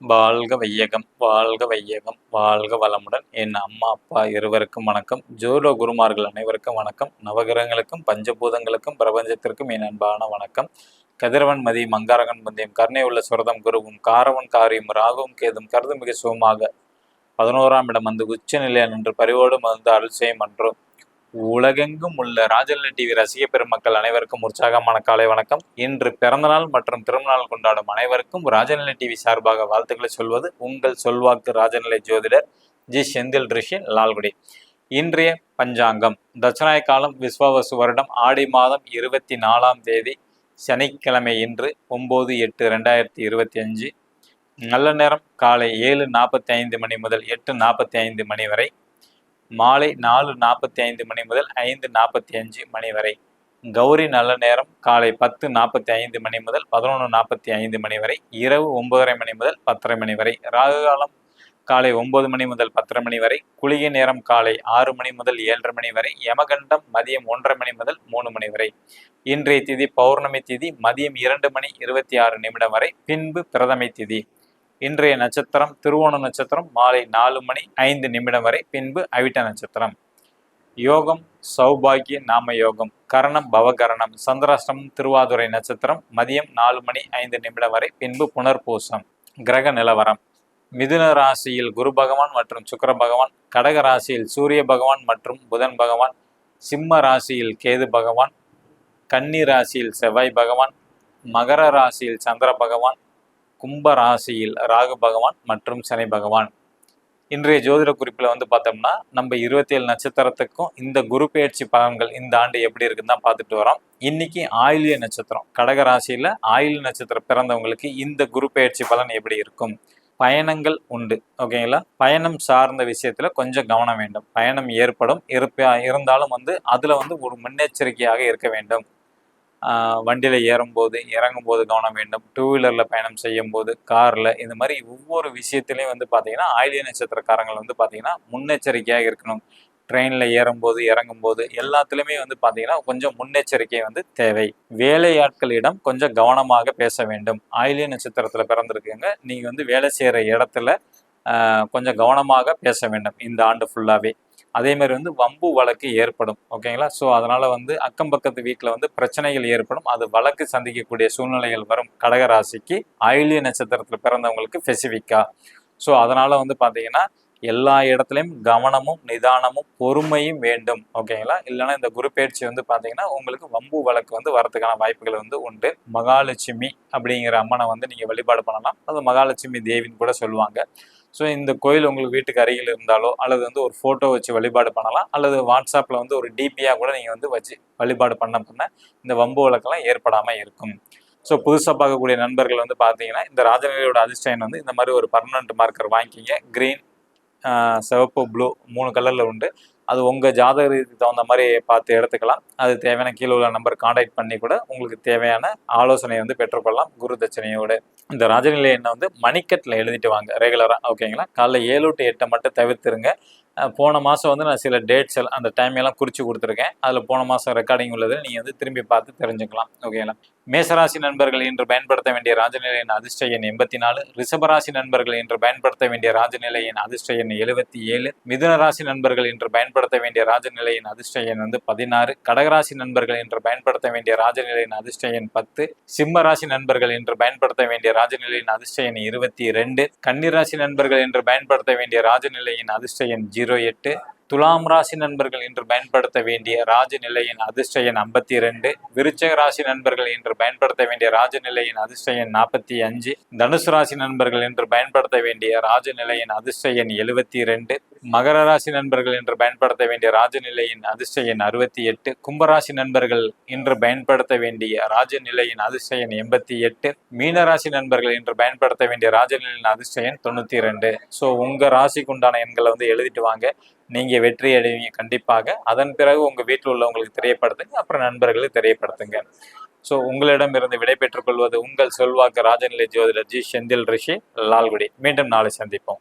வாழ்க வையகம் வாழ்க வையகம் வாழ்க வளமுடன். என் அம்மா அப்பா இருவருக்கும் வணக்கம். ஜோலோ குருமார்கள் அனைவருக்கும் வணக்கம். நவகிரகங்களுக்கும் பஞ்சபூதங்களுக்கும் பிரபஞ்சத்திற்கும் என் அன்பான வணக்கம். கதிரவன் மதி மங்காரகன் பந்தயம் கருணை உள்ள சுரதம் குருவும் காரவன் காரியும் ராகவும் கேதும் கருது மிக சுகமாக பதினோராம் இடம் வந்து உச்ச நிலையில் நின்று பரிவோடு மருந்து அருள் செய்யும் என்றும் உலகெங்கும் உள்ள ராஜநிலை டிவி ரசிக பெருமக்கள் அனைவருக்கும் உற்சாகமான காலை வணக்கம். இன்று பிறந்தநாள் மற்றும் திருமணநாள் கொண்டாடும் அனைவருக்கும் ராஜநிலை டிவி சார்பாக வாழ்த்துக்களை சொல்வது உங்கள் சொல்வாக்கு ராஜநிலை ஜோதிடர் ஜி. செந்தில் ரிஷி லால்குடி. இன்றைய பஞ்சாங்கம். தட்சநாய காலம் விஸ்வாவசு வருடம் ஆடி மாதம் இருபத்தி நாலாம் தேதி சனிக்கிழமை இன்று ஒம்பது எட்டு ரெண்டாயிரத்தி இருபத்தி அஞ்சு. நல்ல நேரம் காலை ஏழு நாற்பத்தி ஐந்து மணி முதல் எட்டு நாற்பத்தி ஐந்து மணி வரை மாலை நாலு நாற்பத்தி ஐந்து மணி முதல் ஐந்து நாற்பத்தி அஞ்சு மணி வரை. கௌரி நல்ல நேரம் காலை பத்து நாற்பத்தி ஐந்து மணி முதல் பதினொன்று நாற்பத்தி ஐந்து மணி வரை இரவு ஒன்பதரை மணி முதல் பத்தரை மணி வரை. ராகு காலம் காலை ஒன்பது மணி முதல் பத்தரை மணி வரை. குளிகை நேரம் காலை ஆறு மணி முதல் ஏழரை மணி வரை. யமகண்டம் மதியம் ஒன்றரை மணி முதல் மூணு மணி வரை. இன்றைய திதி பௌர்ணமி திதி மதியம் இரண்டு மணி இருபத்தி ஆறு நிமிடம் வரை. பின்பு பிரதமை திதி. இன்றைய நட்சத்திரம் திருவோண நட்சத்திரம் மாலை நாலு மணி ஐந்து நிமிடம் வரை பின்பு அவிட்ட நட்சத்திரம். யோகம் சௌபாகிய நாம யோகம் கரணம் பவகரணம் சந்திராஷ்டமம் திருவாதுரை நட்சத்திரம் மதியம் நாலு மணி ஐந்து நிமிடம் வரை பின்பு புனர்பூசம் கிரக நிலவரம். மிதுன ராசியில் குரு பகவான் மற்றும் சுக்கர பகவான் கடக ராசியில் சூரிய பகவான் மற்றும் புதன் பகவான் சிம்ம ராசியில் கேது பகவான் கன்னி ராசியில் செவ்வாய் பகவான் மகர ராசியில் சந்திர பகவான் கும்ப ராசியில் ராகு பகவான் மற்றும் சனி பகவான். இன்றைய ஜோதிட குறிப்பில் வந்து பார்த்தோம்னா நம்ம இருபத்தி ஏழு நட்சத்திரத்துக்கும் இந்த குரு பெயர்ச்சி பலன்கள் இந்த ஆண்டு எப்படி இருக்குன்னு தான் பார்த்துட்டு வரோம். இன்னைக்கு ஆயிலிய நட்சத்திரம். கடக ராசியில் ஆயிலிய நட்சத்திரம் பிறந்தவங்களுக்கு இந்த குரு பெயர்ச்சி பலன் எப்படி இருக்கும்? பயணங்கள் உண்டு ஓகேங்களா பயணம் சார்ந்த விஷயத்துல கொஞ்சம் கவனம் வேண்டும். பயணம் ஏற்படும். இருப்ப இருந்தாலும் வந்து அதில் வந்து ஒரு முன்னெச்சரிக்கையாக இருக்க வேண்டும். வண்டியில் ஏறும்போது இறங்கும்போது கவனம் வேண்டும். டூ வீலரில் பயணம் செய்யும் போது காரில் இந்த மாதிரி ஒவ்வொரு விஷயத்துலையும் வந்து பார்த்தீங்கன்னா ஆயிலிய நட்சத்திரக்காரங்கள் வந்து பார்த்தீங்கன்னா முன்னெச்சரிக்கையாக இருக்கணும். ட்ரெயினில் ஏறும்போது இறங்கும்போது எல்லாத்துலேயுமே வந்து பார்த்தீங்கன்னா கொஞ்சம் முன்னெச்சரிக்கை வந்து தேவை. வேலையாட்களிடம் கொஞ்சம் கவனமாக பேச வேண்டும். ஆயிலிய நட்சத்திரத்தில் பிறந்திருக்குங்க நீங்கள் வந்து வேலை செய்கிற இடத்துல கொஞ்சம் கவனமாக பேச வேண்டும். இந்த ஆண்டு ஃபுல்லாகவே அதே மாதிரி வந்து வம்பு வழக்கு ஏற்படும் ஓகேங்களா? ஸோ அதனால் வந்து அக்கம் பக்கத்து வீட்டில் வந்து பிரச்சனைகள் ஏற்படும். அது வழக்கு சந்திக்கக்கூடிய சூழ்நிலைகள் வரும். கடகராசிக்கு ஆயிலிய நட்சத்திரத்தில் பிறந்தவங்களுக்கு ஸ்பெசிஃபிக்காக ஸோ அதனால் வந்து பார்த்தீங்கன்னா எல்லா இடத்துலையும் கவனமும் நிதானமும் பொறுமையும் வேண்டும் ஓகேங்களா? இல்லைன்னா இந்த குரு பயிற்சி வந்து பார்த்தீங்கன்னா உங்களுக்கு வம்பு வழக்கு வந்து வரதுக்கான வாய்ப்புகள் வந்து உண்டு. மகாலட்சுமி அப்படிங்கிற அம்மனை வந்து நீங்கள் வழிபாடு பண்ணலாம். அது மகாலட்சுமி தேவின்னு கூட சொல்லுவாங்க. ஸோ இந்த கோயில் உங்களுக்கு வீட்டுக்கு அருகில் இருந்தாலோ அல்லது வந்து ஒரு ஃபோட்டோ வச்சு வழிபாடு பண்ணலாம் அல்லது வாட்ஸ்அப்பில் வந்து ஒரு டிபியாக கூட நீங்கள் வந்து வச்சு வழிபாடு பண்ண பண்ண இந்த வம்பு வழக்கெல்லாம் ஏற்படாமல் இருக்கும். ஸோ புதுசாக பார்க்கக்கூடிய நண்பர்கள் வந்து பார்த்தீங்கன்னா இந்த ராஜநிலையோட அதிர்ஷ்டம் வந்து இந்த மாதிரி ஒரு பர்மனண்ட் மார்க்கர் வாங்கிக்கிங்க. க்ரீன் சிவப்பு ப்ளூ மூணு கலரில் உண்டு. அது உங்கள் ஜாதகத்துக்கு தகுந்த மாதிரி பார்த்து எடுத்துக்கலாம். அது தேவையான கீழே உள்ள நம்பர் காண்டாக்ட் பண்ணி கூட உங்களுக்கு தேவையான ஆலோசனை வந்து பெற்றுக்கொள்ளலாம். குரு தட்சணையோடு. இந்த ராஜநிலை எண்ணை வந்து மணிக்கட்டில் எழுதிட்டு வாங்க. ரெகுலராக ஓகேங்களா காலைல ஏழு டு எட்டை மட்டும் தவிர்த்துருங்க. போன மாதம் வந்து நான் சில டேட்ஸ் அந்த டைம் எல்லாம் குறித்து கொடுத்துருக்கேன். அதில் போன மாதம் ரெக்கார்டிங் உள்ளது. நீங்கள் வந்து திரும்பி பார்த்து தெரிஞ்சுக்கலாம். ஓகேங்களா மேசராசி நண்பர்கள் இன்று பயன்படுத்த வேண்டிய ராஜநிலையின் அதிர்ஷ்ட எண் எண்பத்தி நாலு ரிஷபராசி நண்பர்கள் இன்று பயன்படுத்த வேண்டிய ராஜநிலையின் அதிர்ஷ்ட எண் எழுபத்தி ஏழு மிதுன ராசி நண்பர்கள் இன்று பயன்படுத்த வேண்டிய ராஜநிலையின் அதிர்ஷ்ட எண் வந்து பதினாறு கடகராசி நண்பர்கள் இன்று பயன்படுத்த வேண்டிய ராஜநிலையின் அதிர்ஷ்ட எண் பத்து சிம்ம ராசி நண்பர்கள் இன்று பயன்படுத்த வேண்டிய ராஜநிலையின் அதிர்ஷ்ட எண் இருபத்தி ரெண்டு கன்னிராசி நண்பர்கள் இன்று பயன்படுத்த வேண்டிய ராஜநிலையின் அதிர்ஷ்ட எண் ஜீரோ எட்டு துலாம் ராசி நண்பர்கள் இன்று பயன்படுத்த வேண்டிய ராஜநிலையின் அதிர்ஷ்ட எண் ஐம்பத்தி ரெண்டு விருச்சக ராசி நண்பர்கள் இன்று பயன்படுத்த வேண்டிய ராஜநிலையின் அதிர்ஷ்ட எண் நாற்பத்தி அஞ்சு தனுசு ராசி நண்பர்கள் இன்று பயன்படுத்த வேண்டிய ராஜநிலையின் அதிர்ஷ்ட எண் எழுபத்தி ரெண்டு மகர ராசி நண்பர்கள் இன்று பயன்படுத்த வேண்டிய ராஜநிலையின் அதிர்ஷ்ட எண் அறுபத்தி எட்டு கும்பராசி நண்பர்கள் இன்று பயன்படுத்த வேண்டிய ராஜநிலையின் அதிர்ஷ்ட எண் எண்பத்தி எட்டு மீனராசி நண்பர்கள் இன்று பயன்படுத்த வேண்டிய ராஜநிலையின் அதிர்ஷ்ட எண் தொண்ணூத்தி ரெண்டு ஸோ உங்க ராசிக்குண்டான எண்களை வந்து எழுதிட்டு வாங்க. நீங்கள் வெற்றி அடைவீங்க கண்டிப்பாக. அதன் பிறகு உங்கள் வீட்டில் உள்ளவங்களுக்கு தெரியப்படுத்துங்க அப்புறம் நண்பர்களுக்கு தெரியப்படுத்துங்க. ஸோ உங்களிடமிருந்து விடை பெற்றுக்கொள்வது உங்கள் செல்வாக்கு ராஜநிலை ஜோதிடர் ஜி. செந்தில் ரிஷி லால்குடி. மீண்டும் நாளை சந்திப்போம்.